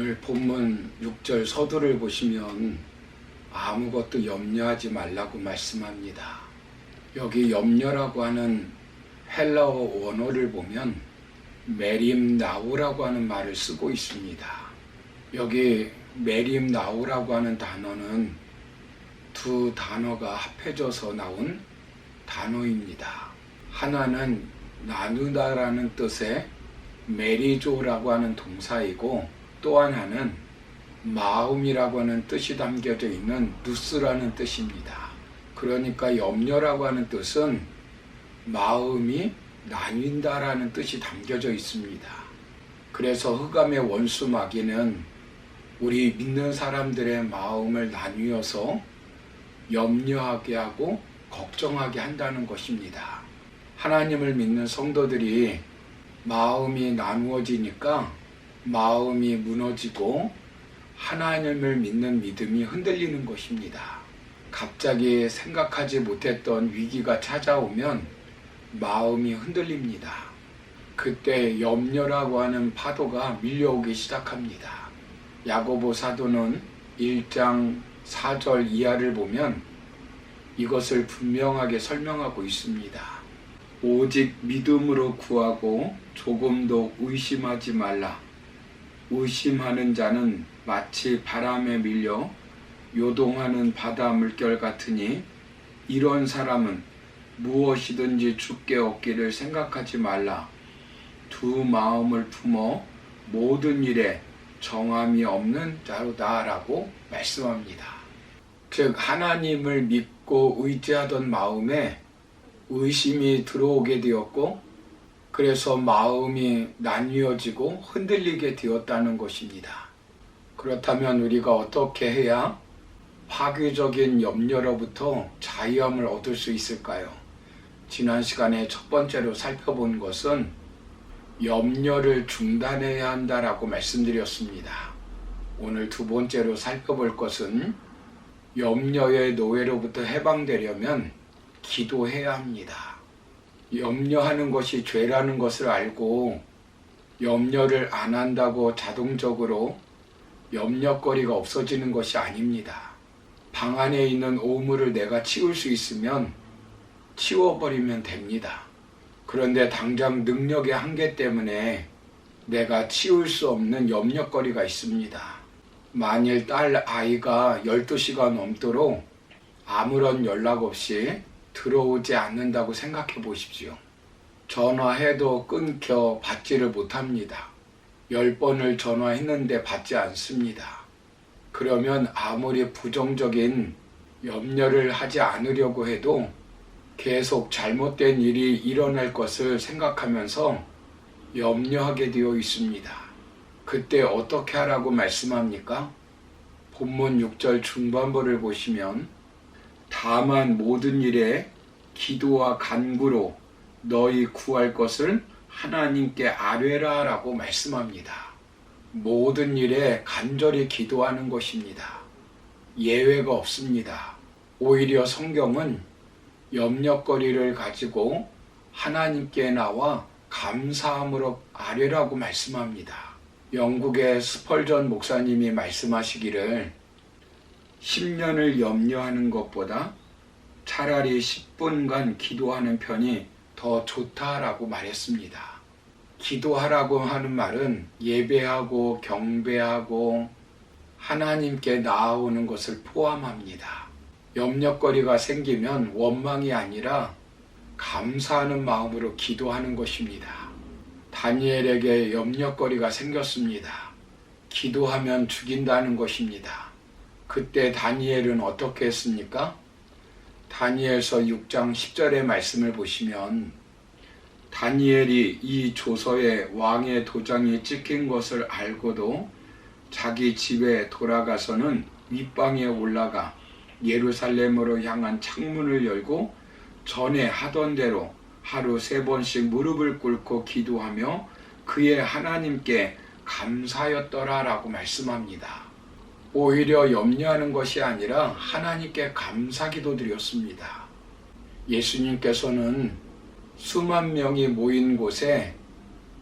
오늘 본문 6절 서두를 보시면 아무것도 염려하지 말라고 말씀합니다. 여기 염려라고 하는 헬라어 원어를 보면 메림 나우라고 하는 말을 쓰고 있습니다. 여기 메림 나우라고 하는 단어는 두 단어가 합해져서 나온 단어입니다. 하나는 나누다라는 뜻의 메리조라고 하는 동사이고 또 하나는 마음이라고 하는 뜻이 담겨져 있는 누스라는 뜻입니다. 그러니까 염려라고 하는 뜻은 마음이 나뉜다라는 뜻이 담겨져 있습니다. 그래서 흑암의 원수 마귀는 우리 믿는 사람들의 마음을 나뉘어서 염려하게 하고 걱정하게 한다는 것입니다. 하나님을 믿는 성도들이 마음이 나누어지니까 마음이 무너지고 하나님을 믿는 믿음이 흔들리는 것입니다. 갑자기 생각하지 못했던 위기가 찾아오면 마음이 흔들립니다. 그때 염려라고 하는 파도가 밀려오기 시작합니다. 야고보 사도는 1장 4절 이하를 보면 이것을 분명하게 설명하고 있습니다. 오직 믿음으로 구하고 조금도 의심하지 말라. 의심하는 자는 마치 바람에 밀려 요동하는 바다 물결 같으니 이런 사람은 무엇이든지 죽게 얻기를 생각하지 말라. 두 마음을 품어 모든 일에 정함이 없는 자로다라고 말씀합니다. 즉 하나님을 믿고 의지하던 마음에 의심이 들어오게 되었고 그래서 마음이 나뉘어지고 흔들리게 되었다는 것입니다. 그렇다면 우리가 어떻게 해야 파괴적인 염려로부터 자유함을 얻을 수 있을까요? 지난 시간에 첫 번째로 살펴본 것은 염려를 중단해야 한다라고 말씀드렸습니다. 오늘 두 번째로 살펴볼 것은 염려의 노예로부터 해방되려면 기도해야 합니다. 염려하는 것이 죄라는 것을 알고 염려를 안 한다고 자동적으로 염려거리가 없어지는 것이 아닙니다. 방 안에 있는 오물을 내가 치울 수 있으면 치워버리면 됩니다. 그런데 당장 능력의 한계 때문에 내가 치울 수 없는 염려거리가 있습니다. 만일 딸 아이가 12시간 넘도록 아무런 연락 없이 들어오지 않는다고 생각해 보십시오. 전화해도 끊겨 받지를 못합니다. 열 번을 전화했는데 받지 않습니다. 그러면 아무리 부정적인 염려를 하지 않으려고 해도 계속 잘못된 일이 일어날 것을 생각하면서 염려하게 되어 있습니다. 그때 어떻게 하라고 말씀합니까? 본문 6절 중반부를 보시면 다만 모든 일에 기도와 간구로 너희 구할 것을 하나님께 아뢰라라고 말씀합니다. 모든 일에 간절히 기도하는 것입니다. 예외가 없습니다. 오히려 성경은 염려거리를 가지고 하나님께 나와 감사함으로 아뢰라고 말씀합니다. 영국의 스펄전 목사님이 말씀하시기를 10년을 염려하는 것보다 차라리 10분간 기도하는 편이 더 좋다라고 말했습니다. 기도하라고 하는 말은 예배하고 경배하고 하나님께 나아오는 것을 포함합니다. 염려거리가 생기면 원망이 아니라 감사하는 마음으로 기도하는 것입니다. 다니엘에게 염려거리가 생겼습니다. 기도하면 죽인다는 것입니다. 그때 다니엘은 어떻게 했습니까? 다니엘서 6장 10절의 말씀을 보시면 다니엘이 이 조서에 왕의 도장이 찍힌 것을 알고도 자기 집에 돌아가서는 윗방에 올라가 예루살렘으로 향한 창문을 열고 전에 하던 대로 하루 세 번씩 무릎을 꿇고 기도하며 그의 하나님께 감사였더라라고 말씀합니다. 오히려 염려하는 것이 아니라 하나님께 감사 기도 드렸습니다. 예수님께서는 수만 명이 모인 곳에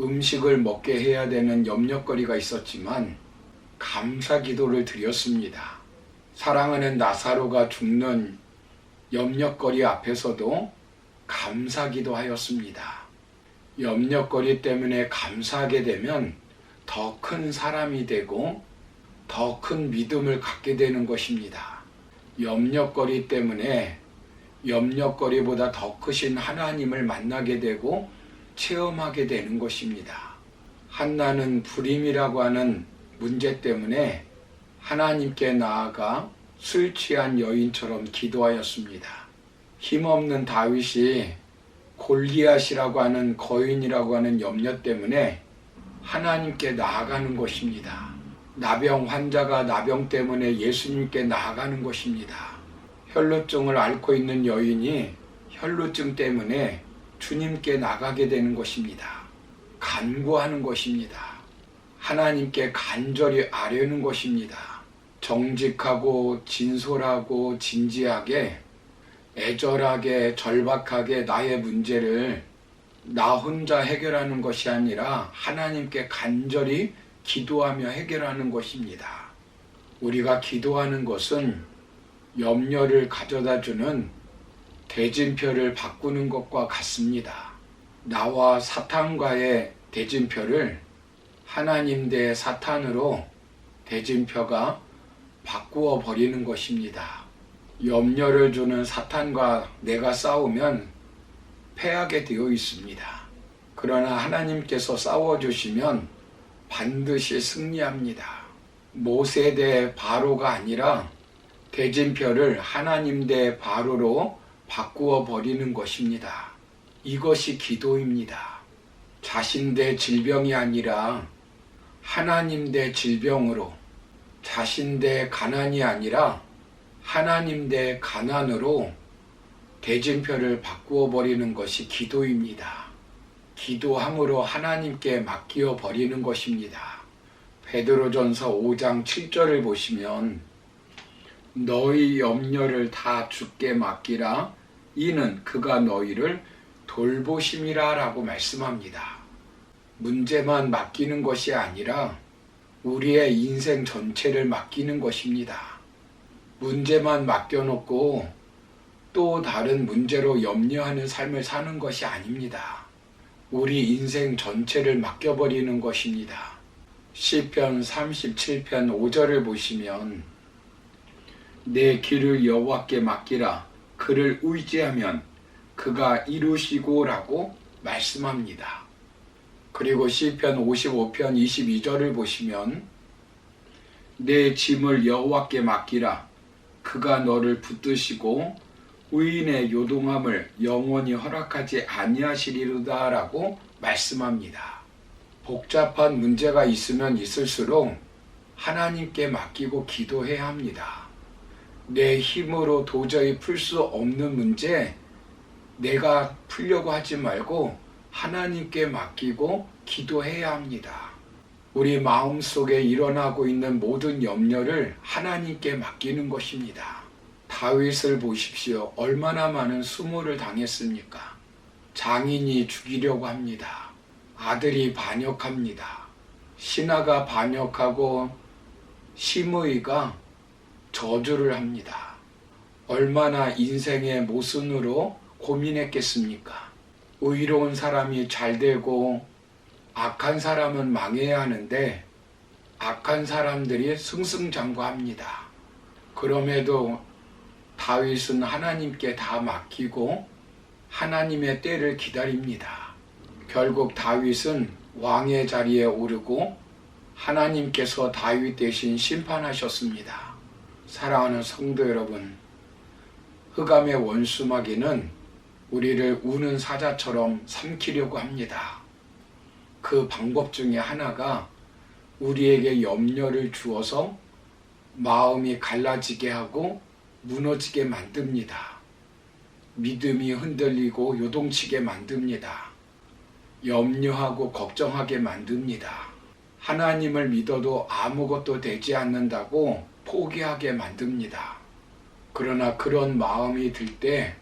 음식을 먹게 해야 되는 염려거리가 있었지만 감사 기도를 드렸습니다. 사랑하는 나사로가 죽는 염려거리 앞에서도 감사 기도하였습니다. 염려거리 때문에 감사하게 되면 더 큰 사람이 되고 더 큰 믿음을 갖게 되는 것입니다. 염려거리 때문에 염려거리보다 더 크신 하나님을 만나게 되고 체험하게 되는 것입니다. 한나는 불임이라고 하는 문제 때문에 하나님께 나아가 술 취한 여인처럼 기도하였습니다. 힘없는 다윗이 골리앗이라고 하는 거인이라고 하는 염려 때문에 하나님께 나아가는 것입니다. 나병 환자가 나병 때문에 예수님께 나아가는 것입니다. 혈루증을 앓고 있는 여인이 혈루증 때문에 주님께 나가게 되는 것입니다. 간구하는 것입니다. 하나님께 간절히 아뢰는 것입니다. 정직하고 진솔하고 진지하게 애절하게 절박하게 나의 문제를 나 혼자 해결하는 것이 아니라 하나님께 간절히 기도하며 해결하는 것입니다. 우리가 기도하는 것은 염려를 가져다 주는 대진표를 바꾸는 것과 같습니다. 나와 사탄과의 대진표를 하나님 대 사탄으로 대진표가 바꾸어 버리는 것입니다. 염려를 주는 사탄과 내가 싸우면 패하게 되어 있습니다. 그러나 하나님께서 싸워주시면 반드시 승리합니다. 모세 대 바로가 아니라 대진표를 하나님 대 바로로 바꾸어 버리는 것입니다. 이것이 기도입니다. 자신 대 질병이 아니라 하나님 대 질병으로 자신 대 가난이 아니라 하나님 대 가난으로 대진표를 바꾸어 버리는 것이 기도입니다. 기도함으로 하나님께 맡기어 버리는 것입니다. 베드로전서 5장 7절을 보시면 너희 염려를 다 주께 맡기라 이는 그가 너희를 돌보심이라라고 말씀합니다. 문제만 맡기는 것이 아니라 우리의 인생 전체를 맡기는 것입니다. 문제만 맡겨놓고 또 다른 문제로 염려하는 삶을 사는 것이 아닙니다. 우리 인생 전체를 맡겨버리는 것입니다. 시편 37편 5절을 보시면 내 길을 여호와께 맡기라 그를 의지하면 그가 이루시고라고 말씀합니다. 그리고 시편 55편 22절을 보시면 내 짐을 여호와께 맡기라 그가 너를 붙드시고 의인의 요동함을 영원히 허락하지 아니하시리로다라고 말씀합니다. 복잡한 문제가 있으면 있을수록 하나님께 맡기고 기도해야 합니다. 내 힘으로 도저히 풀 수 없는 문제 내가 풀려고 하지 말고 하나님께 맡기고 기도해야 합니다. 우리 마음 속에 일어나고 있는 모든 염려를 하나님께 맡기는 것입니다. 다윗을 보십시오. 얼마나 많은 수모를 당했습니까? 장인이 죽이려고 합니다. 아들이 반역합니다. 신하가 반역하고 시므이가 저주를 합니다. 얼마나 인생의 모순으로 고민했겠습니까? 의로운 사람이 잘 되고 악한 사람은 망해야 하는데 악한 사람들이 승승장구합니다. 그럼에도 다윗은 하나님께 다 맡기고 하나님의 때를 기다립니다. 결국 다윗은 왕의 자리에 오르고 하나님께서 다윗 대신 심판하셨습니다. 사랑하는 성도 여러분, 흑암의 원수마귀는 우리를 우는 사자처럼 삼키려고 합니다. 그 방법 중에 하나가 우리에게 염려를 주어서 마음이 갈라지게 하고 무너지게 만듭니다. 믿음이 흔들리고 요동치게 만듭니다. 염려하고 걱정하게 만듭니다. 하나님을 믿어도 아무것도 되지 않는다고 포기하게 만듭니다. 그러나 그런 마음이 들 때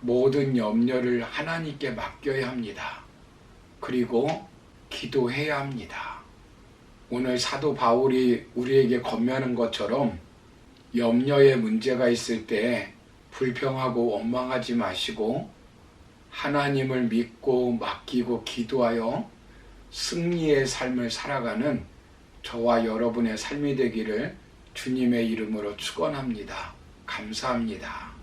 모든 염려를 하나님께 맡겨야 합니다. 그리고 기도해야 합니다. 오늘 사도 바울이 우리에게 권면하는 것처럼 염려의 문제가 있을 때 불평하고 원망하지 마시고 하나님을 믿고 맡기고 기도하여 승리의 삶을 살아가는 저와 여러분의 삶이 되기를 주님의 이름으로 축원합니다. 감사합니다.